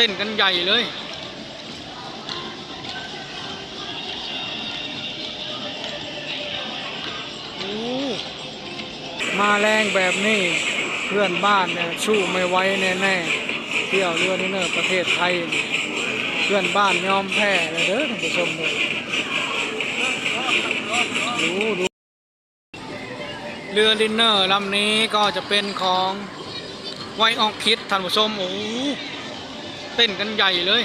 เต้นกันใหญ่เลยโอ้มาแรงแบบนี้เพื่อนบ้านเนี่ยสู้ไม่ไหวแน่ๆเที่ยวเรือนี่เนอร์ประเทศไทย เพื่อนบ้านยอมแพ้เลยเด้อท่านผู้ชมเลยดูดูเรือดินเนอร์ลำนี้ก็จะเป็นของไวออกคิดท่านผู้ชมโอ้ เต้นกันใหญ่เลย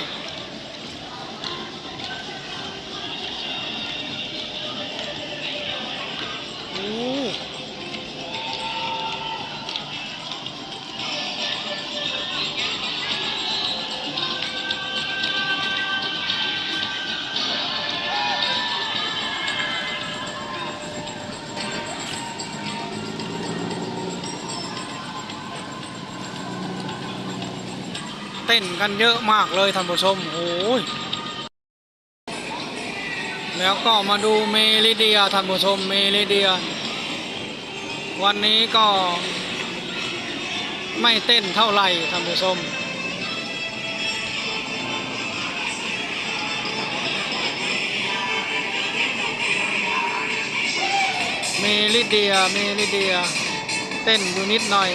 ต้นกันเยอะมากเลยท่านผู้ชมโอ้ยแล้วก็มาดูเมลิเดียท่านผู้ชมเมลิเดีย วันนี้ก็ไม่เต้นเท่าไหร่ท่านผู้ชมเมลิเดียเมลิเดีย เต้นอยู่นิดหน่อย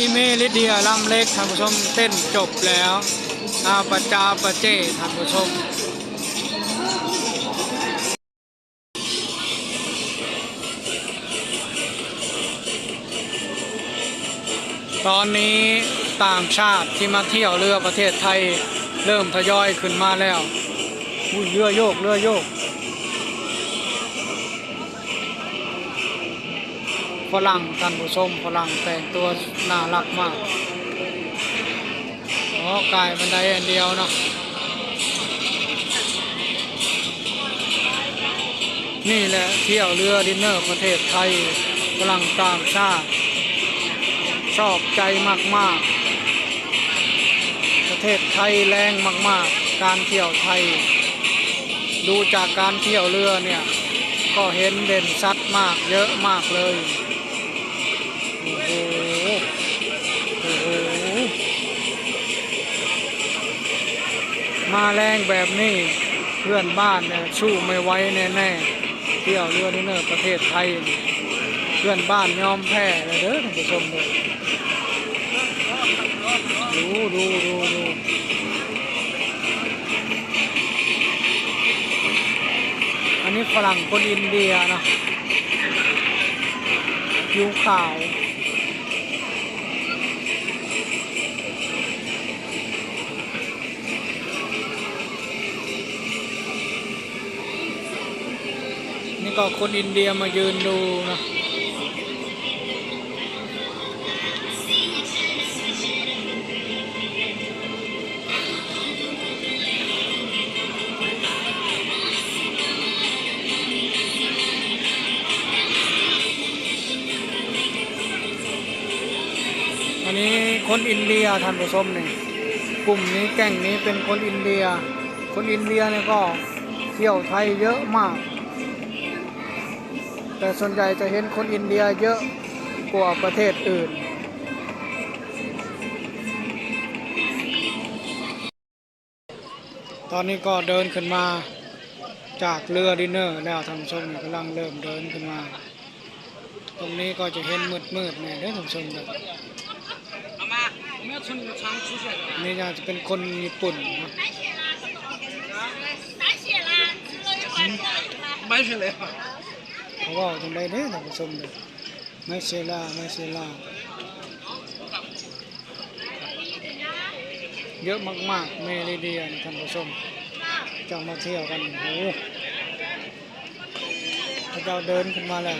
นนี้เมลิเดียลำเล็กท่านผู้ชมเต้นจบแล้วอาปจาปเจท่านผู้ชมตอนนี้ต่างชาติที่มาเที่ยวเรือประเทศไทย เริ่มทยอยขึ้นมาแล้วอุ้ยเรือโยกเรือโยก ฝรั่งท่านผู้ชมฝรั่งแต่งตัวน่ารักมากอ๋อกายบันไดอันเดียวเนาะนี่แหละเที่ยวเรือดินเนอร์ประเทศไทยฝรั่งต่างชาติชอบใจมากๆ ประเทศไทยแรงมากๆ การเที่ยวไทย ดูจากการเที่ยวเรือเนี่ย ก็เห็นเด่นชัดมากเยอะมากเลย มาแรงแบบนี้เพื่อนบ้านเนี่ยสู้ไม่ไหวแน่ๆเที่ยวเรือนี่เนอประเทศไทย เพื่อนบ้านยอมแพ้เลยเด้อท่านผู้ชมเลยดูดูดูดูอันนี้ฝรั่งคนอินเดียนะผิวขาว นี่ก็คนอินเดียมายืนดูนะอันนี้คนอินเดียท่านผู้ชมนี่กลุ่มนี้แก๊งนี้เป็นคนอินเดีย คนอินเดียเนี่ยก็เที่ยวไทยเยอะมาก แต่ส่วนใหญ่จะเห็นคนอินเดียเยอะกว่าประเทศอื่น ตอนนี้ก็เดินขึ้นมาจากเรือดินเนอร์แล้วทำชมกำลังเริ่มเดินขึ้นมา ตรงนี้ก็จะเห็นมืดมืดเนี่ยได้ทำชมกันนี่น่าจะเป็นคนญี่ปุ่นนะไม่ใช่เลย ขาว่าจังไดเด้อท่านผู้ชมเด้อไม่เซล่าไม่เซล่าเยอะมากๆเมริเดียนท่านผู้ชมจะมาเที่ยวกันโอ้โหพระเจ้าเดินขึ้นมาแล้ว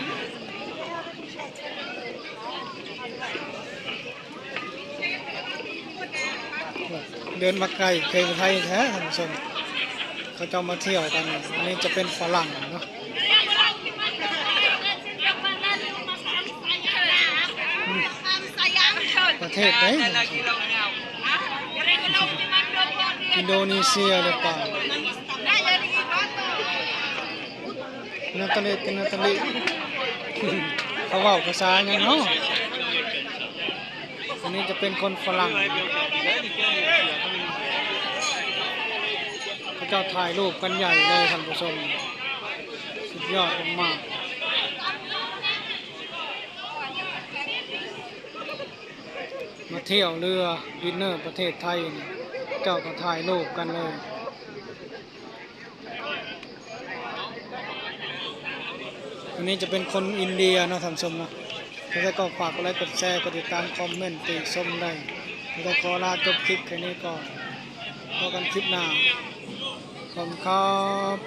เดินมาไกลเคยไปไทยแท้ท่านผู้ชมเขาจะมาเที่ยวกันอันนี้จะเป็นฝรั่งเนาะ ประเทศไหนอินโดนีเซียหรือเปล่านาตาลีกินาตาลีเขาว้าภาษาหยังเนาะอันนี้จะเป็นคนฝรั่งเขาจ้าถ่ายรูปกันใหญ่เลยท่านผู้ชมสุดยอดมากๆ มาเที่ยวเรือวินเนอร์ประเทศไทยนี่เจ้าก็ถ่ายรูปกันเลยอันนี้จะเป็นคนอินเดียนะท่านชมนะถ้าได้ก็ฝากกดไลค์กดแชร์กดติดตามคอมเมนต์ติชมได้ถ้าได้ขอลาจบคลิปแค่นี้ก่อนพบกันคลิปหน้าขอบคุณครับ